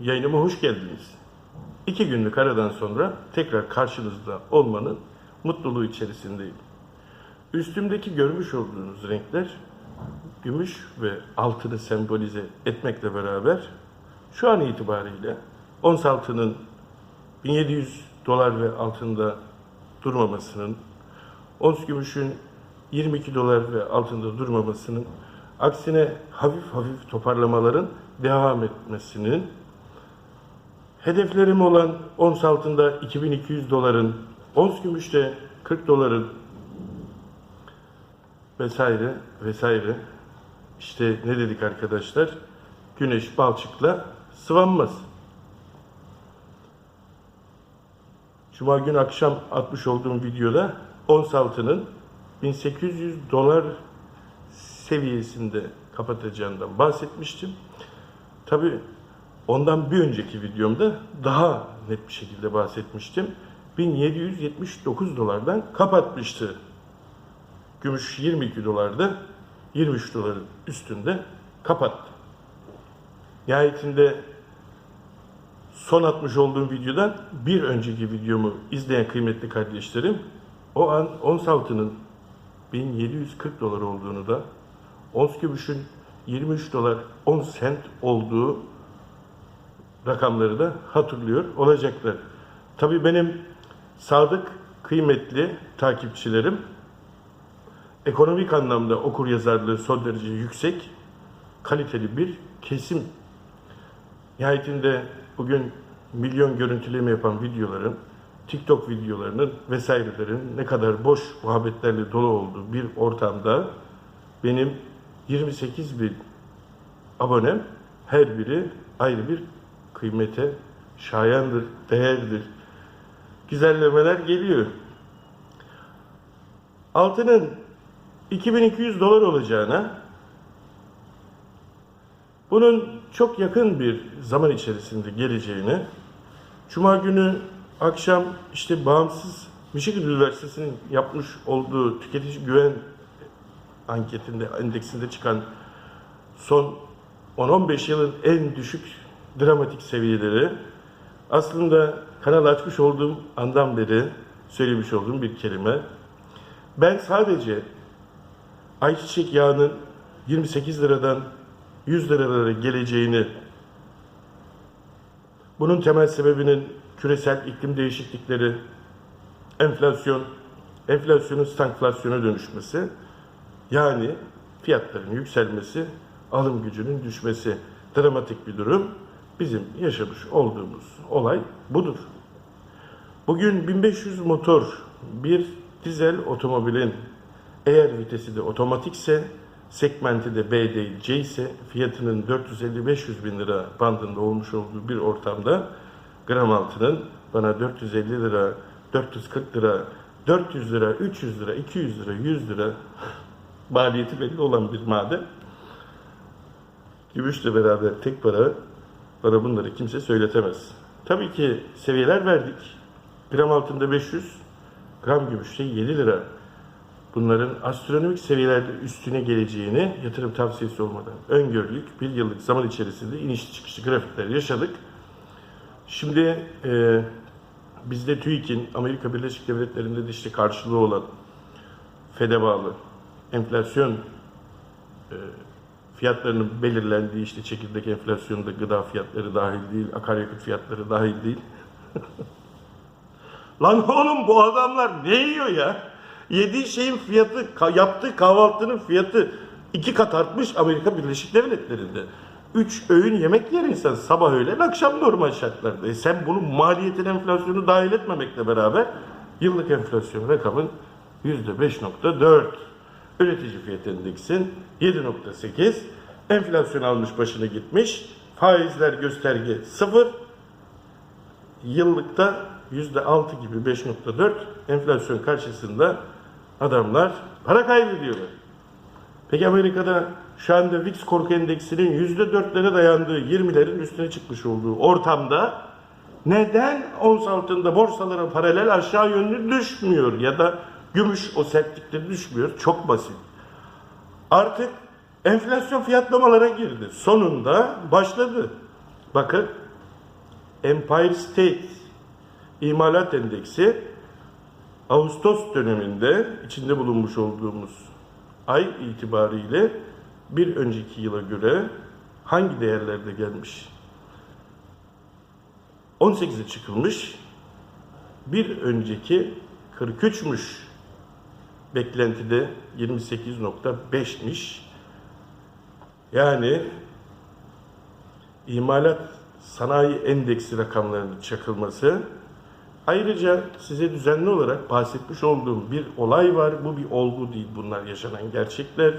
yayınıma hoş geldiniz. İki günlük aradan sonra tekrar karşınızda olmanın mutluluğu içerisindeyim. Üstümdeki görmüş olduğunuz renkler gümüş ve altını sembolize etmekle beraber şu an itibariyle ons altının 1700 dolar ve altında durmamasının, ons gümüşün 22 dolar ve altında durmamasının, aksine hafif hafif toparlamaların devam etmesinin, hedeflerim olan ons altında 2200 doların, ons gümüşte 40 doların vesaire vesaire. İşte ne dedik arkadaşlar? Güneş balçıkla sıvanmaz. Cuma gün akşam atmış olduğum videoda ons altının 1800 dolar seviyesinde kapatacağından bahsetmiştim. Tabi ondan bir önceki videomda daha net bir şekilde bahsetmiştim. 1779 dolardan kapatmıştı. Gümüş 22 dolarda 23 doların üstünde kapattı. Nihayetinde son atmış olduğum videodan bir önceki videomu izleyen kıymetli kardeşlerim o an ons altının 1740 dolar olduğunu da ons gümüşün 23 dolar 10 sent olduğu rakamları da hatırlıyor olacaklar. Tabii benim sadık, kıymetli takipçilerim ekonomik anlamda okur yazarlığı son derece yüksek, kaliteli bir kesim. Nihayetinde bugün milyon görüntüleme yapan videoların, TikTok videolarının vesairelerin ne kadar boş muhabbetlerle dolu olduğu bir ortamda benim 28 bin abonem her biri ayrı bir kıymete şayandır, değerdir. Güzellemeler geliyor. Altının 2200 dolar olacağına bunun çok yakın bir zaman içerisinde geleceğini Cuma günü akşam işte bağımsız Michigan Üniversitesi'nin yapmış olduğu tüketici güven anketinde, endeksinde çıkan son 10-15 yılın en düşük dramatik seviyeleri aslında kanal açmış olduğum andan beri söylemiş olduğum bir kelime. Ben sadece ayçiçek yağının 28 liradan 100 liralara geleceğini, bunun temel sebebinin küresel iklim değişiklikleri, enflasyon, enflasyonun stagflasyona dönüşmesi, yani fiyatların yükselmesi, alım gücünün düşmesi dramatik bir durum. Bizim yaşamış olduğumuz olay budur. Bugün 1500 motor bir dizel otomobilin eğer vitesi de otomatikse, segmenti de B değil C ise fiyatının 450-500 bin lira bandında olmuş olduğu bir ortamda gram altının bana 450 lira, 440 lira, 400 lira, 300 lira, 200 lira, 100 lira maliyeti belli olan bir maden. Gümüşle beraber tek para, bana bunları kimse söyletemez. Tabii ki seviyeler verdik. Gram altında 500, gram gümüşte 7 lira. Bunların astronomik seviyelerde üstüne geleceğini yatırım tavsiyesi olmadan öngörülük bir yıllık zaman içerisinde inişli çıkışlı grafikler yaşadık. Şimdi e, bizde TÜİK'in Amerika Birleşik Devletleri'nde de işte karşılığı olan FED'e bağlı enflasyon e, fiyatlarının belirlendiği işte çekirdek enflasyonda gıda fiyatları dahil değil, akaryakıt fiyatları dahil değil. Lan oğlum bu adamlar ne yiyor ya? Yediği şeyin fiyatı, yaptığı kahvaltının fiyatı iki kat artmış Amerika Birleşik Devletleri'nde. Üç öğün yemek yer insan sabah öğlen akşam normal şartlarda. E sen bunun maliyetin enflasyonu dahil etmemekle beraber yıllık enflasyon rakamın %5.4. Üretici fiyat endeksin 7.8. Enflasyon almış başını gitmiş. Faizler gösterge 0 yıllıkta yüzde altı gibi 5.4 enflasyon karşısında adamlar para kaybediyorlar. Peki Amerika'da şu anda VIX korku endeksinin yüzde dörtlere dayandığı 20'lerin üstüne çıkmış olduğu ortamda neden ons altında borsalara paralel aşağı yönlü düşmüyor ya da gümüş o sertlikte düşmüyor? Çok basit. Artık enflasyon fiyatlamalara girdi. Sonunda başladı. Bakın Empire State İmalat Endeksi Ağustos döneminde içinde bulunmuş olduğumuz ay itibariyle bir önceki yıla göre hangi değerlerde gelmiş? 18'e çıkılmış. Bir önceki 43'müş. Beklentide 28.5'miş. Yani imalat sanayi endeksi rakamlarının çakılması Ayrıca size düzenli olarak bahsetmiş olduğum bir olay var. Bu bir olgu değil. Bunlar yaşanan gerçekler.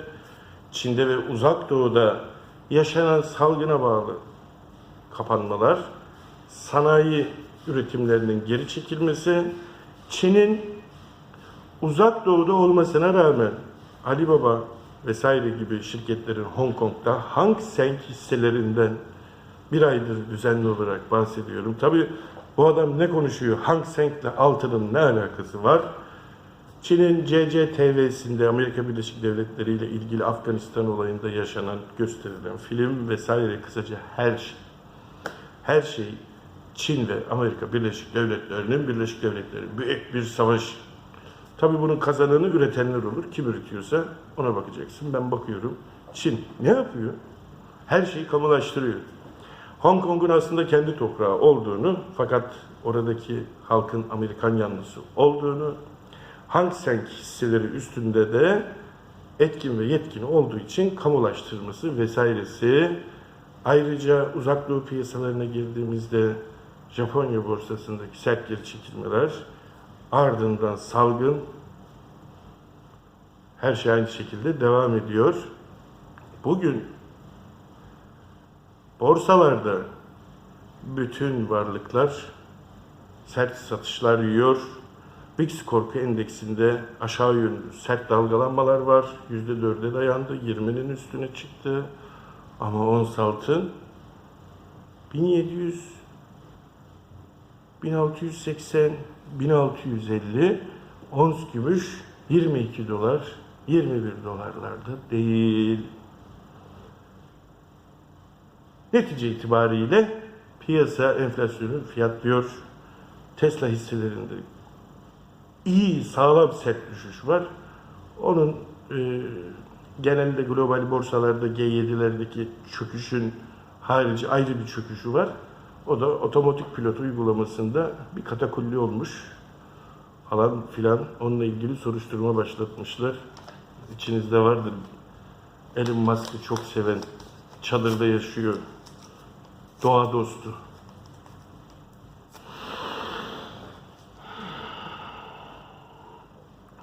Çin'de ve uzak doğuda yaşanan salgına bağlı kapanmalar, sanayi üretimlerinin geri çekilmesi, Çin'in uzak doğuda olmasına rağmen Alibaba vesaire gibi şirketlerin Hong Kong'da Hang Seng hisselerinden bir aydır düzenli olarak bahsediyorum. Tabii bu adam ne konuşuyor? Hang Seng'le altının ne alakası var? Çin'in CCTV'sinde Amerika Birleşik Devletleri ile ilgili Afganistan olayında yaşanan gösterilen film vesaire kısaca her şey. Her şey Çin ve Amerika Birleşik Devletleri'nin Birleşik Devletleri büyük bir savaş. Tabii bunun kazananı üretenler olur. Kim üretiyorsa ona bakacaksın. Ben bakıyorum. Çin ne yapıyor? Her şeyi kamulaştırıyor. Hong Kong'un aslında kendi toprağı olduğunu fakat oradaki halkın Amerikan yanlısı olduğunu, Hang Seng hisseleri üstünde de etkin ve yetkin olduğu için kamulaştırması vesairesi. Ayrıca uzak doğu piyasalarına girdiğimizde Japonya borsasındaki sert geri çekilmeler, ardından salgın, her şey aynı şekilde devam ediyor. Bugün Borsalarda bütün varlıklar sert satışlar yiyor. VIX korku endeksinde aşağı yönlü sert dalgalanmalar var. %4'e dayandı. 20'nin üstüne çıktı. Ama ons altın 1700 1680 1650 ons gümüş 22 dolar 21 dolarlarda değil. Netice itibariyle piyasa enflasyonu fiyatlıyor. Tesla hisselerinde iyi, sağlam sert düşüş var. Onun e, genelde global borsalarda G7'lerdeki çöküşün harici ayrı bir çöküşü var. O da otomatik pilot uygulamasında bir katakulli olmuş falan filan. Onunla ilgili soruşturma başlatmışlar. İçinizde vardır. Elon Musk'ı çok seven, çadırda yaşıyor. Doğa dostu.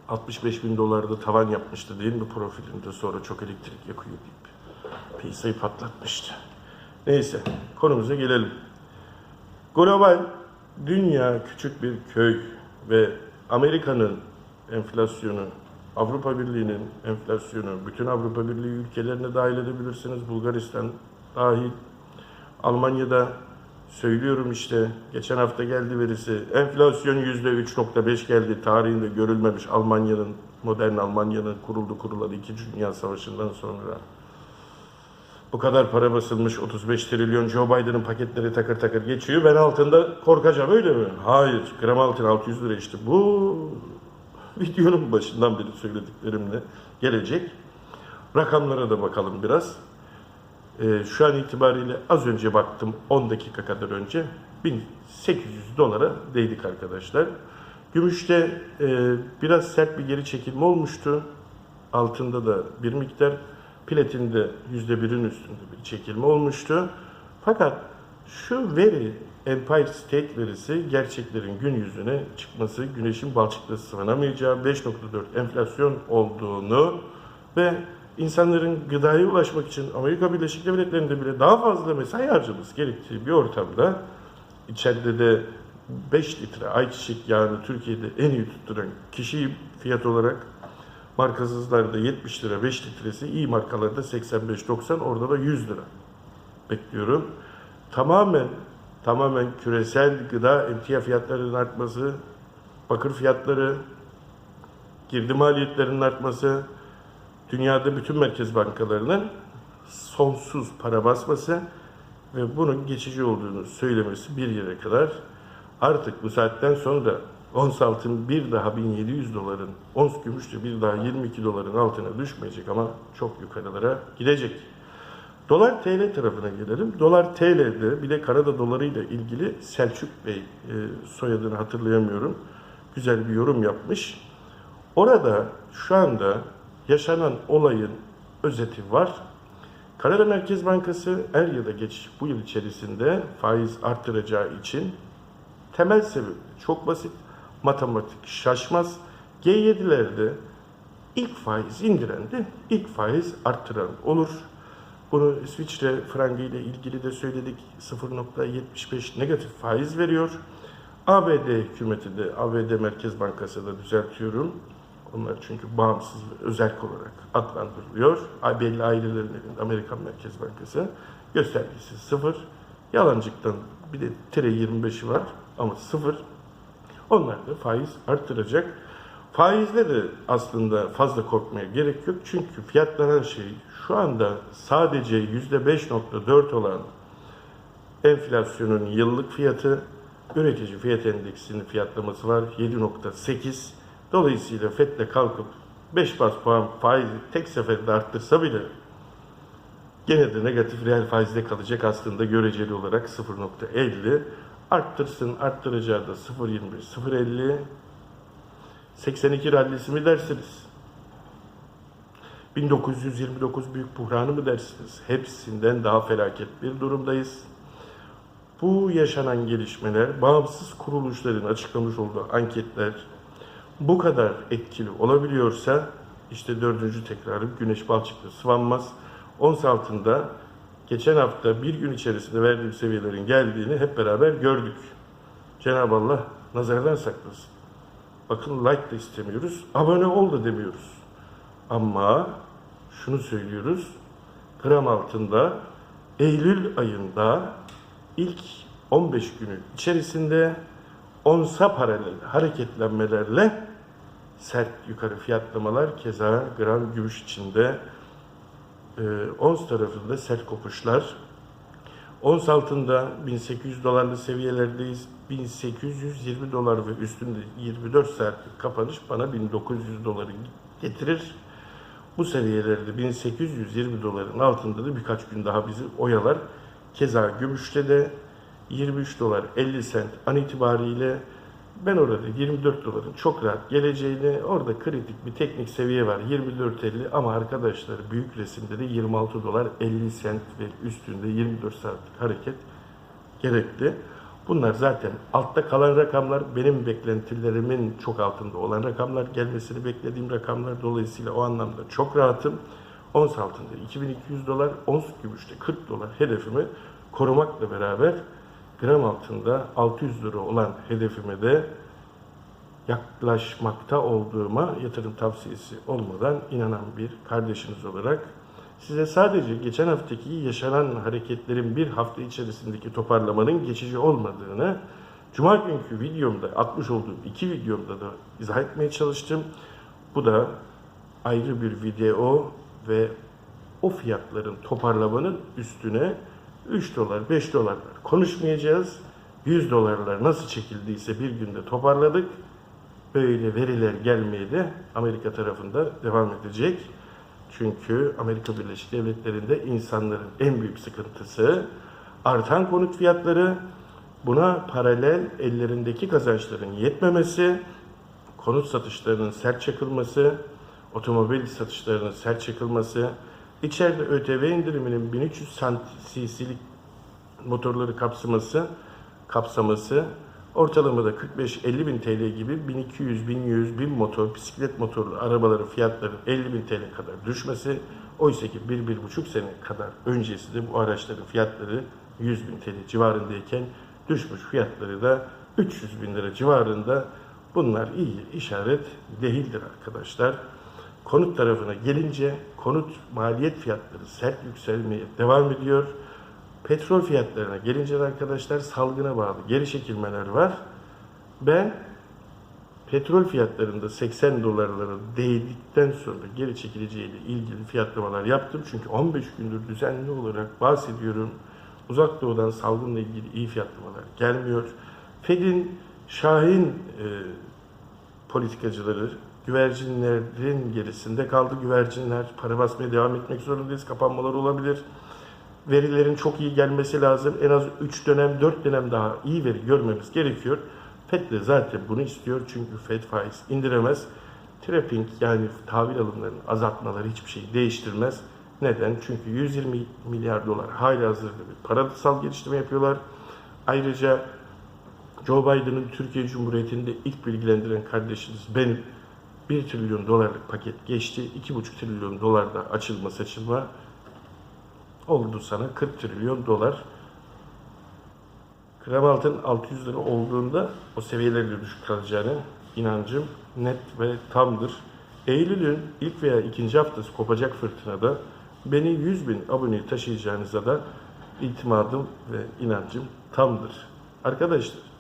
...65 bin dolarda tavan yapmıştı değil mi profilinde sonra çok elektrik yakıyor deyip... ...piyasayı patlatmıştı. Neyse konumuza gelelim. Global dünya küçük bir köy ve Amerika'nın enflasyonu, Avrupa Birliği'nin enflasyonu, bütün Avrupa Birliği ülkelerine dahil edebilirsiniz. Bulgaristan dahil, Almanya'da söylüyorum işte geçen hafta geldi verisi. Enflasyon yüzde 3.5 geldi. Tarihinde görülmemiş Almanya'nın, modern Almanya'nın kuruldu kuruladı 2. Dünya Savaşı'ndan sonra. Bu kadar para basılmış 35 trilyon Joe Biden'ın paketleri takır takır geçiyor. Ben altında korkacağım öyle mi? Hayır. Gram altın 600 lira işte. Bu videonun başından beri söylediklerimle gelecek. Rakamlara da bakalım biraz. Ee, şu an itibariyle az önce baktım 10 dakika kadar önce 1800 dolara değdik arkadaşlar. Gümüşte e, biraz sert bir geri çekilme olmuştu. Altında da bir miktar platinde %1'in üstünde bir çekilme olmuştu. Fakat şu veri Empire State verisi gerçeklerin gün yüzüne çıkması, güneşin balçıkta sıvanamayacağı 5.4 enflasyon olduğunu ve insanların gıdaya ulaşmak için Amerika Birleşik Devletleri'nde bile daha fazla mesai harcaması gerektiği bir ortamda içeride de 5 litre ayçiçek yağını Türkiye'de en iyi tutturan kişi fiyat olarak markasızlarda 70 lira 5 litresi iyi markalarda 85-90 orada da 100 lira bekliyorum. Tamamen tamamen küresel gıda emtia fiyatlarının artması, bakır fiyatları, girdi maliyetlerinin artması, dünyada bütün merkez bankalarının sonsuz para basması ve bunun geçici olduğunu söylemesi bir yere kadar artık bu saatten sonra ons altın bir daha 1700 doların, ons gümüş de bir daha 22 doların altına düşmeyecek ama çok yukarılara gidecek. Dolar TL tarafına gelelim. Dolar TL'de bir de Kanada dolarıyla ilgili Selçuk Bey e, soyadını hatırlayamıyorum. Güzel bir yorum yapmış. Orada şu anda yaşanan olayın özeti var. Kanada Merkez Bankası er ya da geç bu yıl içerisinde faiz arttıracağı için temel sebebi çok basit. Matematik şaşmaz. G7'lerde ilk faiz indiren de ilk faiz arttıran olur. Bunu İsviçre frangı ile ilgili de söyledik. 0.75 negatif faiz veriyor. ABD hükümeti de, ABD Merkez Bankası da düzeltiyorum. Onlar çünkü bağımsız ve özerk olarak adlandırılıyor. Belli ailelerin elinde Amerikan Merkez Bankası. Göstergesi sıfır. Yalancıktan bir de tire 25'i var ama sıfır. Onlar da faiz arttıracak. Faizle de aslında fazla korkmaya gerek yok. Çünkü fiyatlanan şey şu anda sadece %5.4 olan enflasyonun yıllık fiyatı, üretici fiyat endeksinin fiyatlaması var 7.8. Dolayısıyla FED'le kalkıp 5 bas puan faizi tek seferde arttırsa bile gene de negatif reel faizde kalacak aslında göreceli olarak 0.50. Arttırsın arttıracağı da 0.25, 0.50. 82 rallisi mi dersiniz? 1929 büyük buhranı mı dersiniz? Hepsinden daha felaket bir durumdayız. Bu yaşanan gelişmeler, bağımsız kuruluşların açıklamış olduğu anketler bu kadar etkili olabiliyorsa işte dördüncü tekrarım güneş balçıkta sıvanmaz. Ons altında geçen hafta bir gün içerisinde verdiğim seviyelerin geldiğini hep beraber gördük. Cenab-ı Allah nazardan saklasın. Bakın like de istemiyoruz, abone ol da demiyoruz. Ama şunu söylüyoruz, gram altında Eylül ayında ilk 15 günü içerisinde onsa paralel hareketlenmelerle sert yukarı fiyatlamalar keza gram gümüş içinde ons tarafında sert kopuşlar Ons altında 1800 dolarlı seviyelerdeyiz. 1820 dolar ve üstünde 24 saatlik kapanış bana 1900 doları getirir. Bu seviyelerde 1820 doların altında da birkaç gün daha bizi oyalar. Keza gümüşte de 23 dolar 50 sent an itibariyle ben orada 24 doların çok rahat geleceğini, orada kritik bir teknik seviye var 24.50 ama arkadaşlar büyük resimde de 26 dolar 50 sent ve üstünde 24 saatlik hareket gerekli. Bunlar zaten altta kalan rakamlar benim beklentilerimin çok altında olan rakamlar gelmesini beklediğim rakamlar dolayısıyla o anlamda çok rahatım. Ons altında 2200 dolar, ons gümüşte 40 dolar hedefimi korumakla beraber gram altında 600 lira olan hedefime de yaklaşmakta olduğuma yatırım tavsiyesi olmadan inanan bir kardeşiniz olarak size sadece geçen haftaki yaşanan hareketlerin bir hafta içerisindeki toparlamanın geçici olmadığını Cuma günkü videomda atmış olduğum iki videomda da izah etmeye çalıştım. Bu da ayrı bir video ve o fiyatların toparlamanın üstüne 3 dolar, 5 dolarlar konuşmayacağız. 100 dolarlar nasıl çekildiyse bir günde toparladık. Böyle veriler gelmeye de Amerika tarafında devam edecek. Çünkü Amerika Birleşik Devletleri'nde insanların en büyük sıkıntısı artan konut fiyatları, buna paralel ellerindeki kazançların yetmemesi, konut satışlarının sert çakılması, otomobil satışlarının sert çakılması, içeride ÖTV indiriminin 1300 cc'lik motorları kapsaması, kapsaması, ortalamada 45-50 bin TL gibi 1200, 1100, 1000 motor, bisiklet motorlu arabaların fiyatlarının 50 bin TL kadar düşmesi, oysa ki 1-1,5 sene kadar öncesi de bu araçların fiyatları 100 bin TL civarındayken düşmüş fiyatları da 300 bin lira civarında. Bunlar iyi işaret değildir arkadaşlar. Konut tarafına gelince konut maliyet fiyatları sert yükselmeye devam ediyor. Petrol fiyatlarına gelince de arkadaşlar salgına bağlı geri çekilmeler var. Ben petrol fiyatlarında 80 dolarlara değdikten sonra geri çekileceğiyle ilgili fiyatlamalar yaptım. Çünkü 15 gündür düzenli olarak bahsediyorum. Uzak Doğu'dan salgınla ilgili iyi fiyatlamalar gelmiyor. Fed'in Şahin e, politikacıları güvercinlerin gerisinde kaldı. Güvercinler para basmaya devam etmek zorundayız. Kapanmalar olabilir. Verilerin çok iyi gelmesi lazım. En az 3 dönem, 4 dönem daha iyi veri görmemiz gerekiyor. Fed de zaten bunu istiyor. Çünkü Fed faiz indiremez. Trapping yani tahvil alımlarının azaltmaları hiçbir şeyi değiştirmez. Neden? Çünkü 120 milyar dolar hali hazırda bir parasal geliştirme yapıyorlar. Ayrıca Joe Biden'ın Türkiye Cumhuriyeti'nde ilk bilgilendiren kardeşiniz benim. 1 trilyon dolarlık paket geçti. 2,5 trilyon dolar da açılma saçılma oldu sana 40 trilyon dolar. Gram altın 600 lira olduğunda o seviyelerde düşük kalacağını inancım net ve tamdır. Eylül'ün ilk veya ikinci haftası kopacak fırtınada beni 100 bin aboneyi taşıyacağınıza da itimadım ve inancım tamdır. Arkadaşlar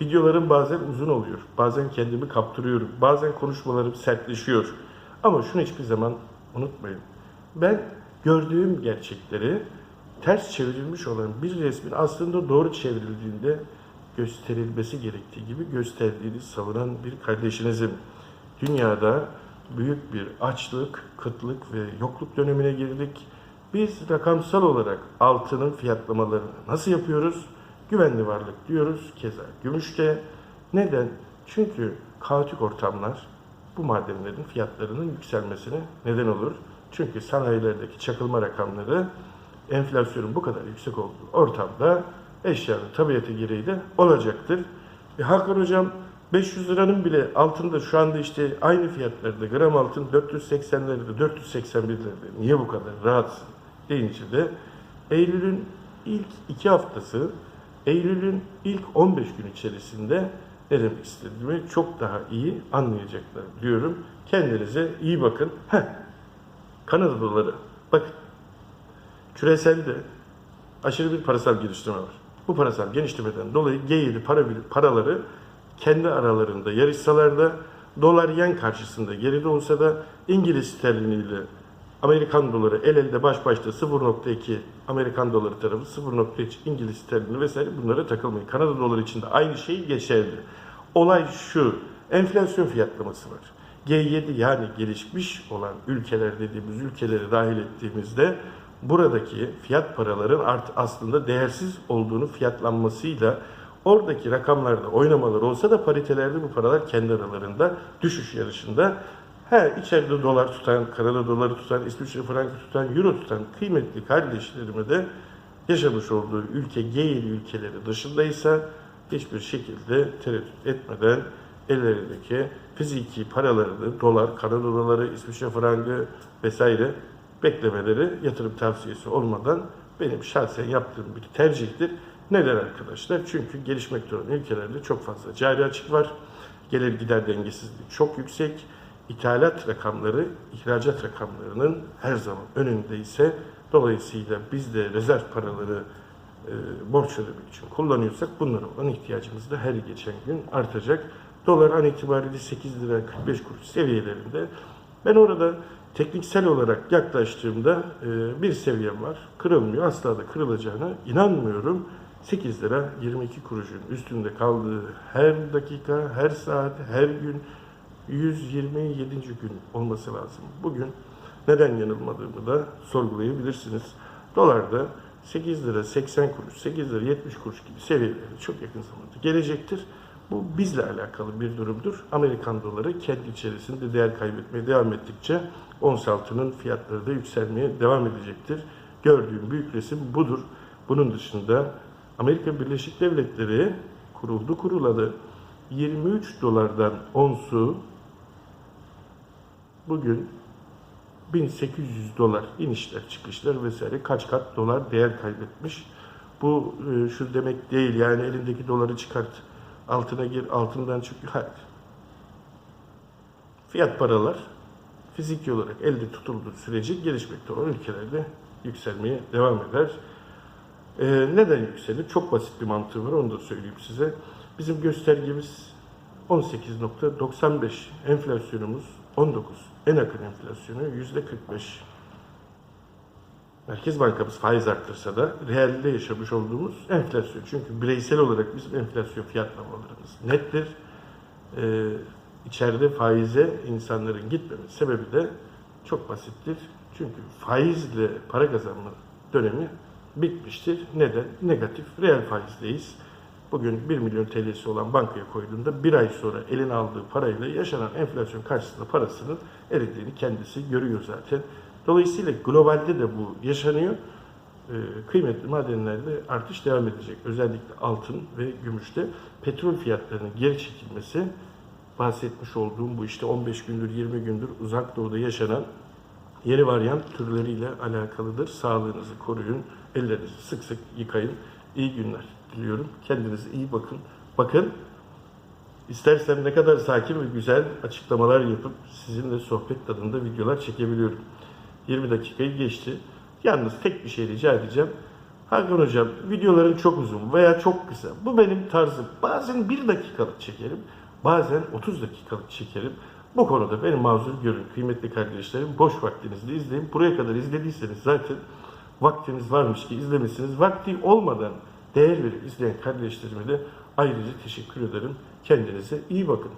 videolarım bazen uzun oluyor. Bazen kendimi kaptırıyorum. Bazen konuşmalarım sertleşiyor. Ama şunu hiçbir zaman unutmayın. Ben gördüğüm gerçekleri ters çevrilmiş olan bir resmin aslında doğru çevrildiğinde gösterilmesi gerektiği gibi gösterdiğini savunan bir kardeşinizim. Dünyada büyük bir açlık, kıtlık ve yokluk dönemine girdik. Biz rakamsal olarak altının fiyatlamalarını nasıl yapıyoruz? Güvenli varlık diyoruz. Keza gümüşte. Neden? Çünkü kaotik ortamlar bu madenlerin fiyatlarının yükselmesine neden olur. Çünkü sanayilerdeki çakılma rakamları enflasyonun bu kadar yüksek olduğu ortamda eşyanın tabiatı gereği de olacaktır. E, Hakan Hocam 500 liranın bile altında şu anda işte aynı fiyatlarda gram altın 480'lerde 481'lerde niye bu kadar rahatsın deyince de Eylül'ün ilk iki haftası Eylül'ün ilk 15 gün içerisinde ne demek istediğimi çok daha iyi anlayacaklar diyorum. Kendinize iyi bakın. Heh, Kanada doları. Bakın. Küreselde aşırı bir parasal geliştirme var. Bu parasal genişlemeden dolayı G7 para paraları kendi aralarında yarışsalar da dolar yen karşısında geride olsa da İngiliz sterliniyle Amerikan doları el elde baş başta 0.2 Amerikan doları tarafı 0.3 İngiliz sterlini vesaire bunlara takılmayın. Kanada doları için de aynı şey geçerli. Olay şu. Enflasyon fiyatlaması var. G7 yani gelişmiş olan ülkeler dediğimiz ülkeleri dahil ettiğimizde buradaki fiyat paraların art aslında değersiz olduğunu fiyatlanmasıyla oradaki rakamlarda oynamalar olsa da paritelerde bu paralar kendi aralarında düşüş yarışında He, içeride dolar tutan, Kanada doları tutan, İsviçre frankı tutan, euro tutan kıymetli kardeşlerime de yaşamış olduğu ülke G7 ülkeleri dışındaysa hiçbir şekilde tereddüt etmeden ellerindeki fiziki paralarını, dolar, Kanada doları, İsviçre frangı vesaire beklemeleri yatırım tavsiyesi olmadan benim şahsen yaptığım bir tercihtir. Neden arkadaşlar? Çünkü gelişmekte olan ülkelerde çok fazla cari açık var. Gelir gider dengesizliği çok yüksek. İthalat rakamları ihracat rakamlarının her zaman önünde ise dolayısıyla biz de rezerv paraları e, borç ödemek için kullanıyorsak bunlara olan ihtiyacımız da her geçen gün artacak. Dolar an itibariyle 8 lira 45 kuruş seviyelerinde. Ben orada tekniksel olarak yaklaştığımda e, bir seviyem var. Kırılmıyor. Asla da kırılacağına inanmıyorum. 8 lira 22 kuruşun üstünde kaldığı her dakika, her saat, her gün 127. gün olması lazım. Bugün neden yanılmadığımı da sorgulayabilirsiniz. Dolarda 8 lira 80 kuruş, 8 lira 70 kuruş gibi seviyelere çok yakın zamanda gelecektir. Bu bizle alakalı bir durumdur. Amerikan doları kendi içerisinde değer kaybetmeye devam ettikçe ons altının fiyatları da yükselmeye devam edecektir. Gördüğüm büyük resim budur. Bunun dışında Amerika Birleşik Devletleri kuruldu kuruladı. 23 dolardan onsu bugün 1800 dolar inişler çıkışlar vesaire kaç kat dolar değer kaybetmiş. Bu e, şu demek değil yani elindeki doları çıkart altına gir altından çık. Hayır. Fiyat paralar fiziki olarak elde tutulduğu sürece gelişmekte olan ülkelerde yükselmeye devam eder. Ee, neden yükselir? Çok basit bir mantığı var onu da söyleyeyim size. Bizim göstergemiz 18.95 enflasyonumuz 19. En akın enflasyonu %45. Merkez Bankamız faiz arttırsa da realde yaşamış olduğumuz enflasyon. Çünkü bireysel olarak bizim enflasyon fiyatlamalarımız nettir. Ee, içeride faize insanların gitmemesi sebebi de çok basittir. Çünkü faizle para kazanma dönemi bitmiştir. Neden? Negatif, reel faizdeyiz. Bugün 1 milyon TL'si olan bankaya koyduğunda bir ay sonra eline aldığı parayla yaşanan enflasyon karşısında parasının eridiğini kendisi görüyor zaten. Dolayısıyla globalde de bu yaşanıyor. Ee, Kıymetli madenlerde artış devam edecek. Özellikle altın ve gümüşte petrol fiyatlarının geri çekilmesi bahsetmiş olduğum bu işte 15 gündür 20 gündür uzak doğuda yaşanan yeni varyant türleriyle alakalıdır. Sağlığınızı koruyun, ellerinizi sık sık yıkayın. İyi günler diliyorum. Kendinize iyi bakın. Bakın istersem ne kadar sakin ve güzel açıklamalar yapıp sizinle sohbet tadında videolar çekebiliyorum. 20 dakikayı geçti. Yalnız tek bir şey rica edeceğim. Hakan Hocam videoların çok uzun veya çok kısa. Bu benim tarzım. Bazen 1 dakikalık çekerim. Bazen 30 dakikalık çekerim. Bu konuda beni mazur görün kıymetli kardeşlerim. Boş vaktinizde izleyin. Buraya kadar izlediyseniz zaten vaktiniz varmış ki izlemişsiniz. Vakti olmadan değer verip izleyen kardeşlerime de ayrıca teşekkür ederim. Kendinize iyi bakın.